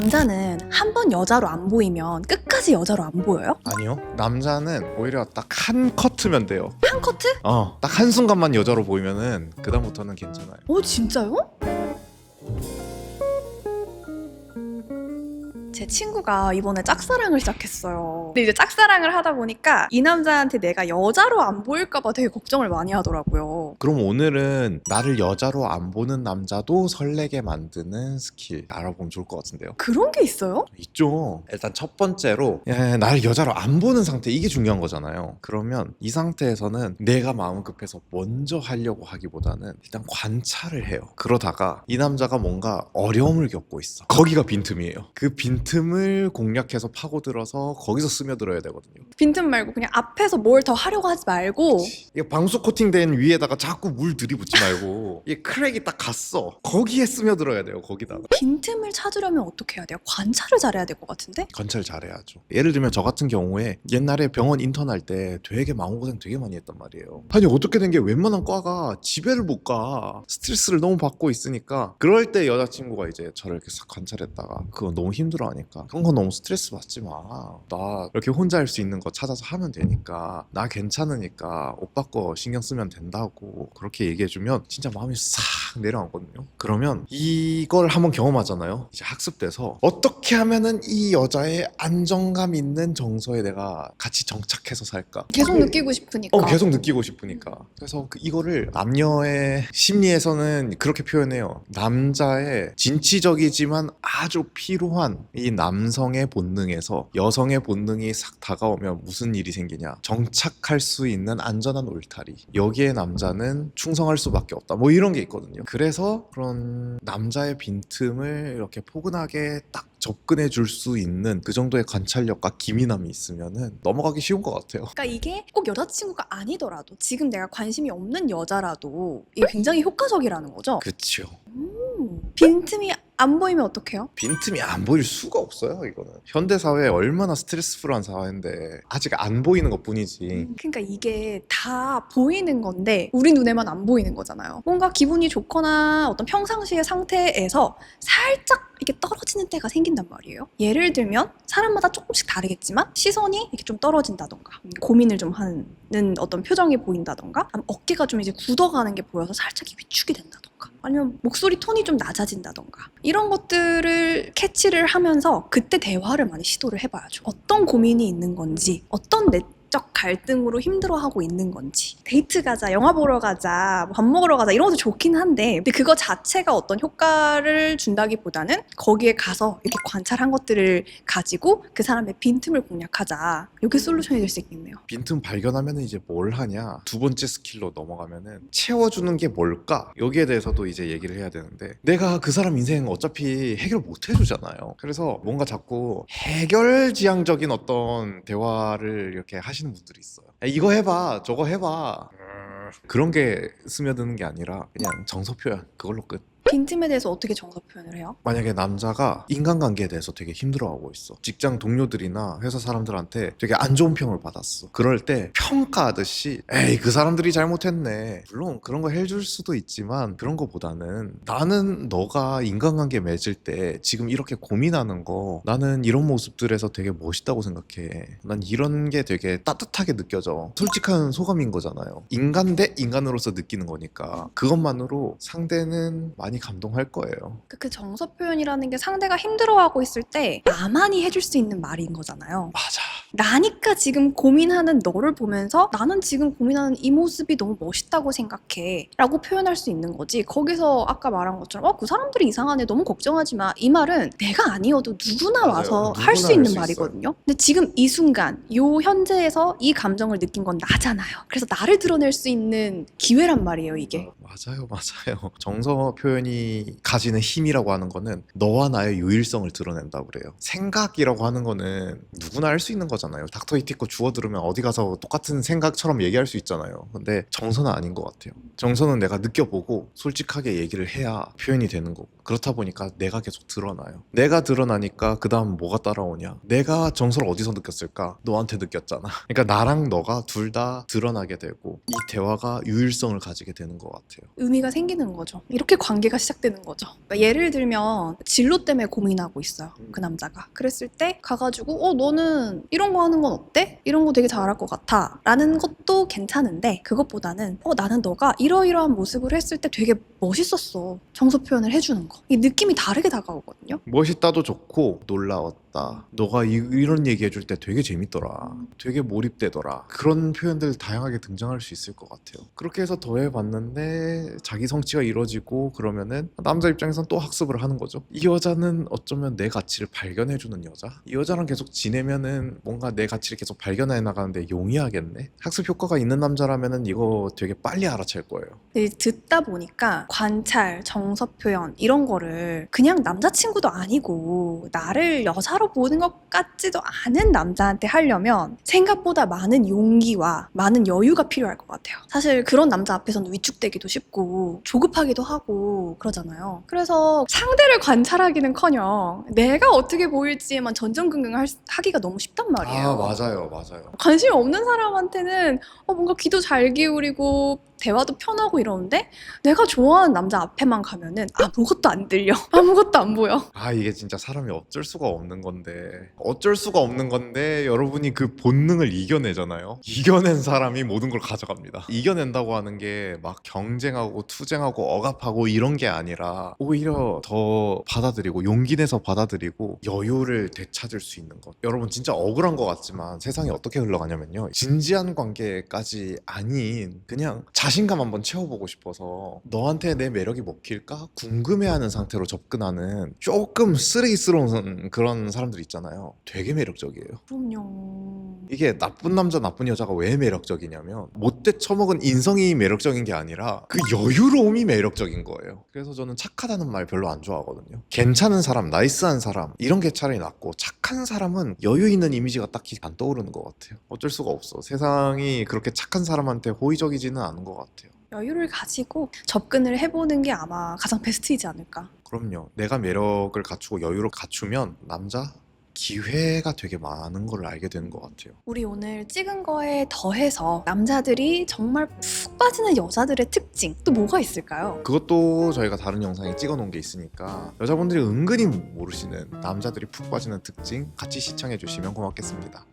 남자는 한 번 여자로 안 보이면 끝까지 여자로 안 보여요? 아니요. 남자는 오히려 딱 한 커트면 돼요. 한 커트? 어, 딱 한 순간만 여자로 보이면은 그다음부터는 괜찮아요. 오 진짜요? 제 친구가 이번에 짝사랑을 시작했어요. 근데 이제 짝사랑을 하다 보니까 이 남자한테 내가 여자로 안 보일까봐 되게 걱정을 많이 하더라고요. 그럼 오늘은 나를 여자로 안 보는 남자도 설레게 만드는 스킬 알아보면 좋을 것 같은데요. 그런 게 있어요? 있죠. 일단 첫 번째로 야, 나를 여자로 안 보는 상태 이게 중요한 거잖아요. 그러면 이 상태에서는 내가 마음 급해서 먼저 하려고 하기보다는 일단 관찰을 해요. 그러다가 이 남자가 뭔가 어려움을 겪고 있어. 거기가 빈틈이에요. 그 빈틈을 공략해서 파고들어서 거기서 스며들어야 되거든요. 빈틈 말고 그냥 앞에서 뭘 더 하려고 하지 말고 이게 방수 코팅된 위에다가 자꾸 물 들이붓지 말고 이게 크랙이 딱 갔어. 거기에 스며들어야 돼요. 거기다가. 빈틈을 찾으려면 어떻게 해야 돼요? 관찰을 잘해야 될 것 같은데? 관찰 잘해야죠. 예를 들면 저 같은 경우에 옛날에 병원 인턴할 때 되게 마음고생 되게 많이 했단 말이에요. 아니 어떻게 된 게 웬만한 과가 집에를 못 가. 스트레스를 너무 받고 있으니까 그럴 때 여자친구가 이제 저를 이렇게 싹 관찰했다가 그거 너무 힘들어하니까 그런 거 너무 스트레스 받지 마. 나 이렇게 혼자 할 수 있는 거 찾아서 하면 되니까 나 괜찮으니까 오빠 거 신경 쓰면 된다고 그렇게 얘기해주면 진짜 마음이 싹 내려앉거든요. 그러면 이걸 한번 경험하잖아요. 이제 학습돼서 어떻게 하면은 이 여자의 안정감 있는 정서에 내가 같이 정착해서 살까? 계속 느끼고 싶으니까. 어, 계속 느끼고 싶으니까. 그래서 그 이거를 남녀의 심리에서는 그렇게 표현해요. 남자의 진취적이지만 아주 필요한 이 남성의 본능에서 여성의 본능 이 싹 다가오면 무슨 일이 생기냐. 정착할 수 있는 안전한 울타리. 여기에 남자는 충성할 수밖에 없다. 뭐 이런 게 있거든요. 그래서 그런 남자의 빈틈을 이렇게 포근하게 딱 접근해 줄 수 있는 그 정도의 관찰력과 기민함이 있으면은 넘어가기 쉬운 것 같아요. 그러니까 이게 꼭 여자친구가 아니더라도 지금 내가 관심이 없는 여자라도 이게 굉장히 효과적이라는 거죠. 음, 빈틈이 안 보이면 어떡해요? 빈틈이 안 보일 수가 없어요 이거는 현대 사회 얼마나 스트레스풀한 사회인데 아직 안 보이는 것 뿐이지 그러니까 이게 다 보이는 건데 우리 눈에만 안 보이는 거잖아요. 뭔가 기분이 좋거나 어떤 평상시의 상태에서 살짝 이게 떨어지는 때가 생긴단 말이에요. 예를 들면 사람마다 조금씩 다르겠지만 시선이 이렇게 좀 떨어진다던가 고민을 좀 하는 어떤 표정이 보인다던가 어깨가 좀 이제 굳어가는 게 보여서 살짝 위축이 된다던가 아니면 목소리 톤이 좀 낮아진다던가 이런 것들을 캐치를 하면서 그때 대화를 많이 시도를 해봐야죠. 어떤 고민이 있는 건지 어떤 내 적 갈등으로 힘들어하고 있는 건지. 데이트 가자 영화 보러 가자 뭐밥 먹으러 가자 이런 것도 좋긴 한데 근데 그거 자체가 어떤 효과를 준다기보다는 거기에 가서 이렇게 관찰한 것들을 가지고 그 사람의 빈틈을 공략하자. 이게 솔루션이 될 수 있겠네요. 빈틈 발견하면 이제 뭘 하냐? 두 번째 스킬로 넘어가면은 채워주는 게 뭘까? 여기에 대해서도 이제 얘기를 해야 되는데 내가 그 사람 인생 어차피 해결 못 해주잖아요. 그래서 뭔가 자꾸 해결지향적인 어떤 대화를 이렇게 하시는 분들이 있어요 야, 이거 해봐 저거 해봐. 그런 게 스며드는 게 아니라 그냥 정서 표현 그걸로 끝 빈틈에 대해서 어떻게 정서 표현을 해요? 만약에 남자가 인간관계에 대해서 되게 힘들어하고 있어. 직장 동료들이나 회사 사람들한테 되게 안 좋은 평을 받았어. 그럴 때 평가하듯이 에이 그 사람들이 잘못했네. 물론 그런 거 해줄 수도 있지만 그런 거보다는 나는 너가 인간관계 맺을 때 지금 이렇게 고민하는 거 나는 이런 모습들에서 되게 멋있다고 생각해. 난 이런 게 되게 따뜻하게 느껴져. 솔직한 소감인 거잖아요. 인간 대 인간으로서 느끼는 거니까 그것만으로 상대는 많이 감동할 거예요. 그- 그 정서 표현이라는 게 상대가 힘들어하고 있을 때 나만이 해줄 수 있는 말인 거잖아요. 맞아. 나니까 지금 고민하는 너를 보면서 나는 지금 고민하는 이 모습이 너무 멋있다고 생각해 라고 표현할 수 있는 거지 거기서 아까 말한 것처럼 어, 그 사람들이 이상하네 너무 걱정하지 마 이 말은 내가 아니어도 누구나 맞아요. 와서 누구나 할수할 있는 수 말이거든요 근데 지금 이 순간 요 현재에서 이 감정을 느낀 건 나잖아요 그래서 나를 드러낼 수 있는 기회란 말이에요 이게 맞아요, 맞아요. 정서 표현이 가지는 힘이라고 하는 거는 너와 나의 유일성을 드러낸다 그래요. 생각이라고 하는 거는 누구나 할 수 있는 거잖아요. 닥터 이티코 주워 들으면 어디 가서 똑같은 생각처럼 얘기할 수 있잖아요. 근데 정서는 아닌 것 같아요. 정서는 내가 느껴보고 솔직하게 얘기를 해야 표현이 되는 거고. 그렇다 보니까 내가 계속 드러나요. 내가 드러나니까 그 다음 뭐가 따라오냐? 내가 정서를 어디서 느꼈을까? 너한테 느꼈잖아. 그러니까 나랑 너가 둘 다 드러나게 되고 이 대화가 유일성을 가지게 되는 것 같아요. 의미가 생기는 거죠. 이렇게 관계가 시작되는 거죠. 그러니까 예를 들면 진로 때문에 고민하고 있어요. 그 남자가. 그랬을 때 가가지고 어 너는 이런 거 하는 건 어때? 이런 거 되게 잘할 것 같아. 라는 것도 괜찮은데 그것보다는 어 나는 너가 이러이러한 모습을 했을 때 되게 멋있었어. 정서 표현을 해주는 거. 이 느낌이 다르게 다가오거든요. 멋있다도 좋고 놀라웠다. 너가 이, 런 얘기 해줄 때 되게 재밌더라. 되게 몰입되더라. 그런 표현들 다양하게 등장할 수 있을 것 같아요. 그렇게 해서 더해봤는데 자기 성취가 이루어지고 그러면은 남자 입장에선 또 학습을 하는 거죠. 이 여자는 어쩌면 내 가치를 발견해주는 여자. 이 여자랑 계속 지내면은 뭔가 내 가치를 계속 발견해 나가는데 용이하겠네. 학습 효과가 있는 남자라면은 이거 되게 빨리 알아챌 거예요. 듣다 보니까 관찰, 정서 표현 이런 거를 그냥 남자친구도 아니고 나를 여자로 보는 것 같지도 않은 남자한테 하려면 생각보다 많은 용기와 많은 여유가 필요할 것 같아요. 사실 그런 남자 앞에서는 위축되기도 쉽고 조급하기도 하고 그러잖아요. 그래서 상대를 관찰하기는 커녕 내가 어떻게 보일지에만 전전긍긍 하기가 너무 쉽단 말이에요. 아 맞아요, 맞아요. 관심이 없는 사람한테는 어, 뭔가 귀도 잘 기울이고 대화도 편하고 이러는데 내가 좋아하는 남자 앞에만 가면은 아무것도 안 들려. 아무것도 안 보여. 아 이게 진짜 사람이 어쩔 수가 없는 건데. 어쩔 수가 없는 건데 여러분이 그 본능을 이겨내잖아요. 이겨낸 사람이 모든 걸 가져갑니다. 이겨낸다고 하는 게 막 경쟁하고 투쟁하고 억압하고 이런 게 아니라 오히려 더 받아들이고 용기 내서 받아들이고 여유를 되찾을 수 있는 것. 여러분 진짜 억울한 것 같지만 세상이 어떻게 흘러가냐면요. 진지한 관계까지 아닌 그냥 자신감 한번 채워보고 싶어서 너한테 내 매력이 먹힐까 궁금해하는 상태로 접근하는 조금 쓰레기스러운 그런 사람들 있잖아요. 되게 매력적이에요. 그럼요 이게 나쁜 남자 나쁜 여자가 왜 매력적이냐면 못돼 처먹은 인성이 매력적인 게 아니라 그 여유로움이 매력적인 거예요. 그래서 저는 착하다는 말 별로 안 좋아하거든요. 괜찮은 사람, 나이스한 사람 이런 게 차라리 낫고 착한 사람은 여유 있는 이미지가 딱히 안 떠오르는 것 같아요. 어쩔 수가 없어. 세상이 그렇게 착한 사람한테 호의적이지는 않은 것 같아요. 여유를 가지고 접근을 해보는 게 아마 가장 베스트이지 않을까 그럼요. 내가 매력을 갖추고 여유를 갖추면 남자 기회가 되게 많은 걸 알게 되는 것 같아요. 우리 오늘 찍은 거에 더해서 남자들이 정말 푹 빠지는 여자들의 특징 또 뭐가 있을까요? 그것도 저희가 다른 영상에 찍어 놓은 게 있으니까 여자분들이 은근히 모르시는 남자들이 푹 빠지는 특징 같이 시청해 주시면 고맙겠습니다.